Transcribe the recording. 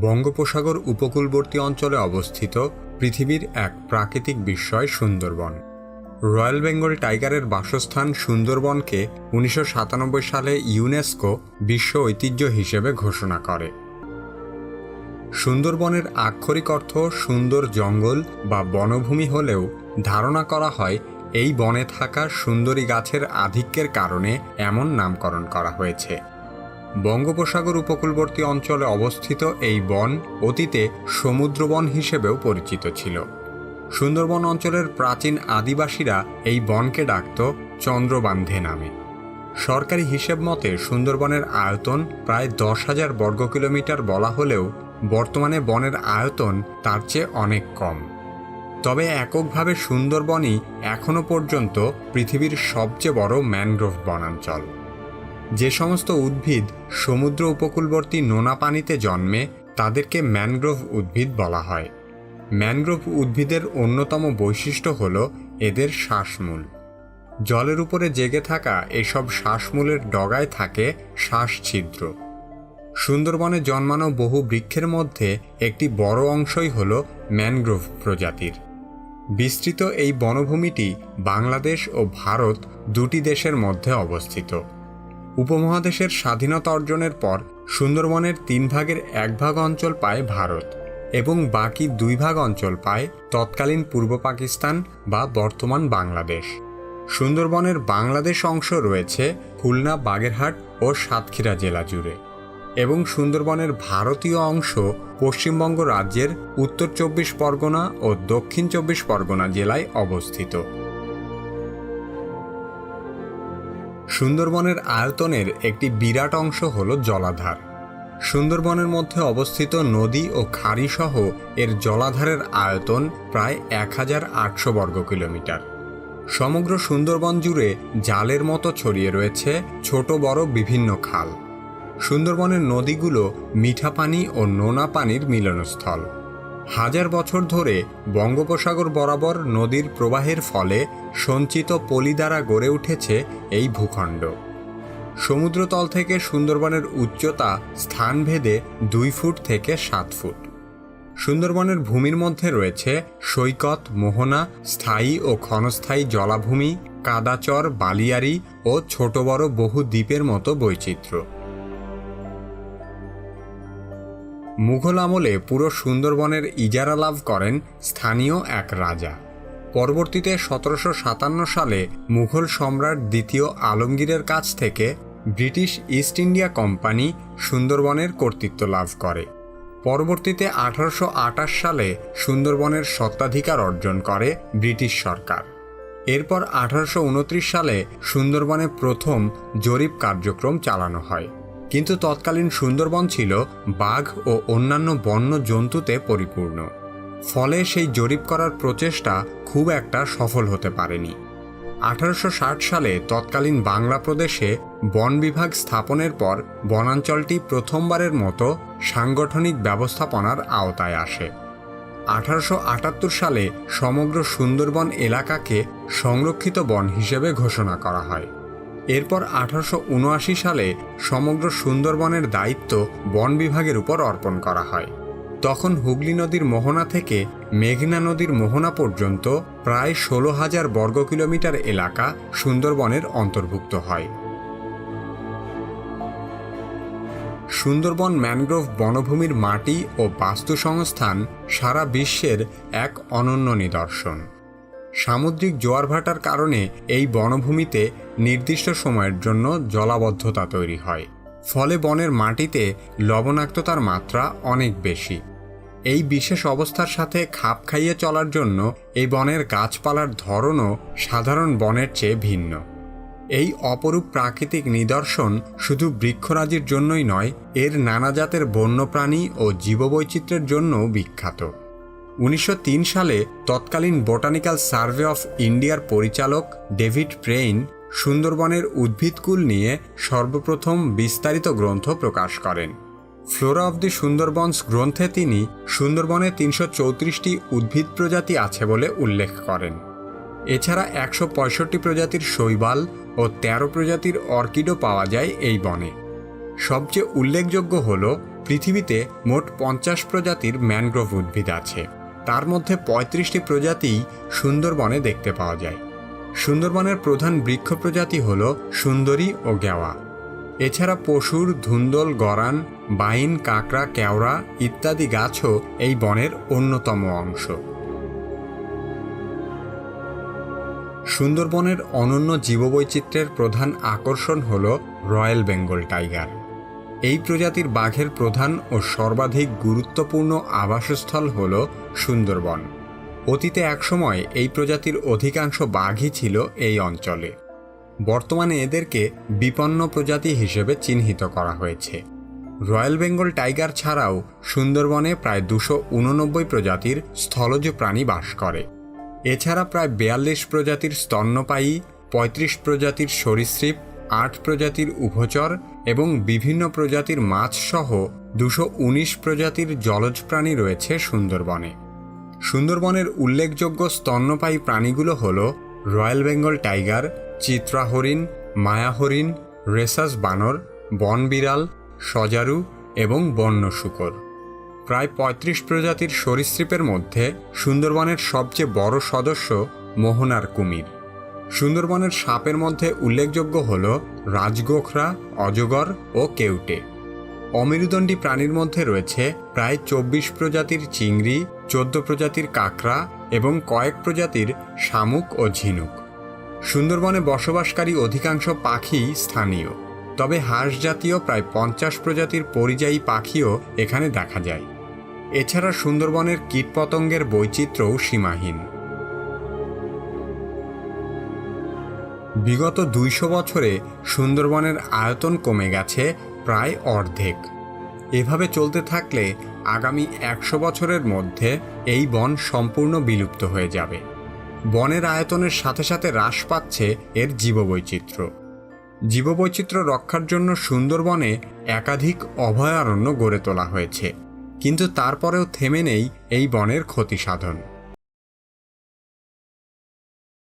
বঙ্গোপসাগর উপকূলবর্তী অঞ্চলে অবস্থিত পৃথিবীর এক প্রাকৃতিক বিস্ময় সুন্দরবন। রয়্যাল বেঙ্গল টাইগারের বাসস্থান সুন্দরবনকে উনিশশো সাতানব্বই সালে ইউনেস্কো বিশ্ব ঐতিহ্য হিসেবে ঘোষণা করে। সুন্দরবনের আক্ষরিক অর্থ সুন্দর জঙ্গল বা বনভূমি হলেও ধারণা করা হয় এই বনে থাকা সুন্দরী গাছের আধিক্যের কারণে এমন নামকরণ করা হয়েছে। বঙ্গোপসাগর উপকূলবর্তী অঞ্চলে অবস্থিত এই বন অতীতে সমুদ্রবন হিসেবেও পরিচিত ছিল। সুন্দরবন অঞ্চলের প্রাচীন আদিবাসীরা এই বনকে ডাকত চন্দ্রবান্ধে নামে। সরকারি হিসেব মতে সুন্দরবনের আয়তন প্রায় দশ হাজার বর্গ কিলোমিটার বলা হলেও বর্তমানে বনের আয়তন তার চেয়ে অনেক কম। তবে এককভাবে সুন্দরবনই এখনও পর্যন্ত পৃথিবীর সবচেয়ে বড় ম্যানগ্রোভ বনাঞ্চল। যে সমস্ত উদ্ভিদ সমুদ্র উপকূলবর্তী নোনা পানিতে জন্মে, তাদেরকে ম্যানগ্রোভ উদ্ভিদ বলা হয়। ম্যানগ্রোভ উদ্ভিদের অন্যতম বৈশিষ্ট্য হল এদের শ্বাসমূল। জলের উপরে জেগে থাকা এসব শ্বাসমূলের ডগায় থাকে শ্বাস ছিদ্র সুন্দরবনে জন্মানো বহু বৃক্ষের মধ্যে একটি বড় অংশই হল ম্যানগ্রোভ প্রজাতির। বিস্তৃত এই বনভূমিটি বাংলাদেশ ও ভারত দুটি দেশের মধ্যে অবস্থিত। উপমহাদেশের স্বাধীনতা অর্জনের পর সুন্দরবনের তিন ভাগের এক ভাগ অঞ্চল পায় ভারত এবং বাকি দুই ভাগ অঞ্চল পায় তৎকালীন পূর্ব পাকিস্তান বা বর্তমান বাংলাদেশ। সুন্দরবনের বাংলাদেশ অংশ রয়েছে খুলনা, বাগেরহাট ও সাতক্ষীরা জেলা জুড়ে এবং সুন্দরবনের ভারতীয় অংশ পশ্চিমবঙ্গ রাজ্যের উত্তর চব্বিশ পরগনা ও দক্ষিণ চব্বিশ পরগনা জেলায় অবস্থিত। সুন্দরবনের আয়তনের একটি বিরাট অংশ হল জলাধার। সুন্দরবনের মধ্যে অবস্থিত নদী ও খাড়ি সহ এর জলাধারের আয়তন প্রায় এক হাজার আটশো বর্গ কিলোমিটার। সমগ্র সুন্দরবন জুড়ে জালের মতো ছড়িয়ে রয়েছে ছোট বড় বিভিন্ন খাল। সুন্দরবনের নদীগুলো মিঠা পানি ও নোনা পানির মিলনস্থল। হাজার বছর ধরে বঙ্গোপসাগর বরাবর নদীর প্রবাহের ফলে সঞ্চিত পলি দ্বারা গড়ে উঠেছে এই ভূখণ্ড। সমুদ্রতল থেকে সুন্দরবনের উচ্চতা স্থানভেদে দুই ফুট থেকে সাত ফুট। সুন্দরবনের ভূমির মধ্যে রয়েছে সৈকত, মোহনা, স্থায়ী ও ক্ষণস্থায়ী জলাভূমি, কাদাচর বালিয়ারি ও ছোট বড় বহু দ্বীপের মতো বৈচিত্র্য। মুঘল আমলে পুরো সুন্দরবনের ইজারা লাভ করেন স্থানীয় এক রাজা। পরবর্তীতে সতেরোশো সাতান্ন সালে মুঘল সম্রাট দ্বিতীয় আলমগীরের কাছ থেকে ব্রিটিশ ইস্ট ইন্ডিয়া কোম্পানি সুন্দরবনের কর্তৃত্ব লাভ করে। পরবর্তীতে আঠারোশো আটাশ সালে সুন্দরবনের সত্ত্বাধিকার অর্জন করে ব্রিটিশ সরকার। এরপর আঠারোশো উনত্রিশ সালে সুন্দরবনে প্রথম জরিপ কার্যক্রম চালানো হয়। কিন্তু তৎকালীন সুন্দরবন ছিল বাঘ ও অন্যান্য বন্য জন্তুতে পরিপূর্ণ। ফলে সেই জরিপ করার প্রচেষ্টা খুব একটা সফল হতে পারেনি। আঠারোশো ষাট সালে তৎকালীন বাংলা প্রদেশে বন বিভাগ স্থাপনের পর বনাঞ্চলটি প্রথমবারের মতো সাংগঠনিক ব্যবস্থাপনার আওতায় আসে। আঠারোশো আটাত্তর সালে সমগ্র সুন্দরবন এলাকাকে সংরক্ষিত বন হিসেবে ঘোষণা করা হয়। এরপর আঠারোশো উনআশি সালে সমগ্র সুন্দরবনের দায়িত্ব বন বিভাগের উপর অর্পণ করা হয়। তখন হুগলি নদীর মোহনা থেকে মেঘনা নদীর মোহনা পর্যন্ত প্রায় ষোলো হাজার বর্গ কিলোমিটার এলাকা সুন্দরবনের অন্তর্ভুক্ত হয়। সুন্দরবন ম্যানগ্রোভ বনভূমির মাটি ও বাস্তু সংস্থান সারা বিশ্বের এক অনন্য নিদর্শন। সামুদ্রিক জোয়ারভাটার কারণে এই বনভূমিতে নির্দিষ্ট সময়ের জন্য জলাবদ্ধতা তৈরি হয়। ফলে বনের মাটিতে লবণাক্ততার মাত্রা অনেক বেশি। এই বিশেষ অবস্থার সাথে খাপ খাইয়ে চলার জন্য এই বনের গাছপালার ধরনও সাধারণ বনের চেয়ে ভিন্ন। এই অপরূপ প্রাকৃতিক নিদর্শন শুধু বৃক্ষরাজির জন্যই নয়, এর নানা জাতের বন্যপ্রাণী ও জীববৈচিত্র্যের জন্যও বিখ্যাত। উনিশশো তিন সালে তৎকালীন বোটানিক্যাল সার্ভে অফ ইন্ডিয়ার পরিচালক ডেভিড প্রেইন সুন্দরবনের উদ্ভিদকুল নিয়ে সর্বপ্রথম বিস্তারিত গ্রন্থ প্রকাশ করেন। ফ্লোরা অব দি সুন্দরবনস গ্রন্থে তিনি সুন্দরবনে তিনশো চৌত্রিশটি উদ্ভিদ প্রজাতি আছে বলে উল্লেখ করেন। এছাড়া একশো পঁয়ষট্টি প্রজাতির শৈবাল ও তেরো প্রজাতির অর্কিডও পাওয়া যায় এই বনে। সবচেয়ে উল্লেখযোগ্য হল, পৃথিবীতে মোট পঞ্চাশ প্রজাতির ম্যানগ্রোভ উদ্ভিদ আছে। তার মধ্যে পঁয়ত্রিশটি প্রজাতিই সুন্দরবনে দেখতে পাওয়া যায়। সুন্দরবনের প্রধান বৃক্ষ প্রজাতি হল সুন্দরী ও গেওয়া। এছাড়া পশুর ধুন্দল, গরান, বাইন, কাঁকড়া, কেওড়া ইত্যাদি গাছও এই বনের অন্যতম অংশ। সুন্দরবনের অনন্য জীববৈচিত্র্যের প্রধান আকর্ষণ হল রয়্যাল বেঙ্গল টাইগার। এই প্রজাতির বাঘের প্রধান ও সর্বাধিক গুরুত্বপূর্ণ আবাসস্থল হল সুন্দরবন। অতীতে একসময় এই প্রজাতির অধিকাংশ বাঘই ছিল এই অঞ্চলে। বর্তমানে এদেরকে বিপন্ন প্রজাতি হিসেবে চিহ্নিত করা হয়েছে। রয়্যাল বেঙ্গল টাইগার ছাড়াও সুন্দরবনে প্রায় দুশো উননব্বই প্রজাতির স্থলজ প্রাণী বাস করে। এছাড়া প্রায় বিয়াল্লিশ প্রজাতির স্তন্যপায়ী, পঁয়ত্রিশ প্রজাতির সরীসৃপ, আট প্রজাতির উভচর এবং বিভিন্ন প্রজাতির মাছ সহ দুশো উনিশ প্রজাতির জলজ প্রাণী রয়েছে সুন্দরবনে। সুন্দরবনের উল্লেখযোগ্য স্তন্যপায়ী প্রাণীগুলো হল রয়্যাল বেঙ্গল টাইগার চিত্রা হরিণ মায়া হরিণ রেসাস বানর বনবিড়াল সজারু এবং বন্য শুকর। প্রায় পঁয়ত্রিশ প্রজাতির সরীসৃপের মধ্যে সুন্দরবনের সবচেয়ে বড় সদস্য মোহনার কুমির। সুন্দরবনের সাপের মধ্যে উল্লেখযোগ্য হল রাজগোখরা, অজগর ও কেউটে। অমেরুদণ্ডী প্রাণীর মধ্যে রয়েছে প্রায় চব্বিশ প্রজাতির চিংড়ি, চোদ্দ প্রজাতির কাঁকড়া এবং কয়েক প্রজাতির শামুক ও ঝিনুক। সুন্দরবনে বসবাসকারী অধিকাংশ পাখি স্থানীয়, তবে হাঁস জাতীয় প্রায় পঞ্চাশ প্রজাতির পরিযায়ী পাখিও এখানে দেখা যায়। এছাড়া সুন্দরবনের কীটপতঙ্গের বৈচিত্র্যও সীমাহীন। বিগত দুইশো বছরে সুন্দরবনের আয়তন কমে গেছে প্রায় অর্ধেক। এভাবে চলতে থাকলে আগামী একশো বছরের মধ্যে এই বন সম্পূর্ণ বিলুপ্ত হয়ে যাবে। বনের আয়তনের সাথে সাথে হ্রাস পাচ্ছে এর জীববৈচিত্র্য। জীববৈচিত্র্য রক্ষার জন্য সুন্দরবনে একাধিক অভয়ারণ্য গড়ে তোলা হয়েছে, কিন্তু তারপরেও থেমে নেই এই বনের ক্ষতি সাধন